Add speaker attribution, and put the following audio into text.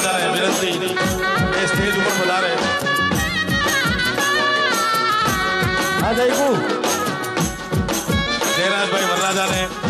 Speaker 1: વરરાજાને વિનંતી એ સ્ટેજ ઉપર પધારે
Speaker 2: હા જયકુ
Speaker 1: જયરાજભાઈ વરરાજાને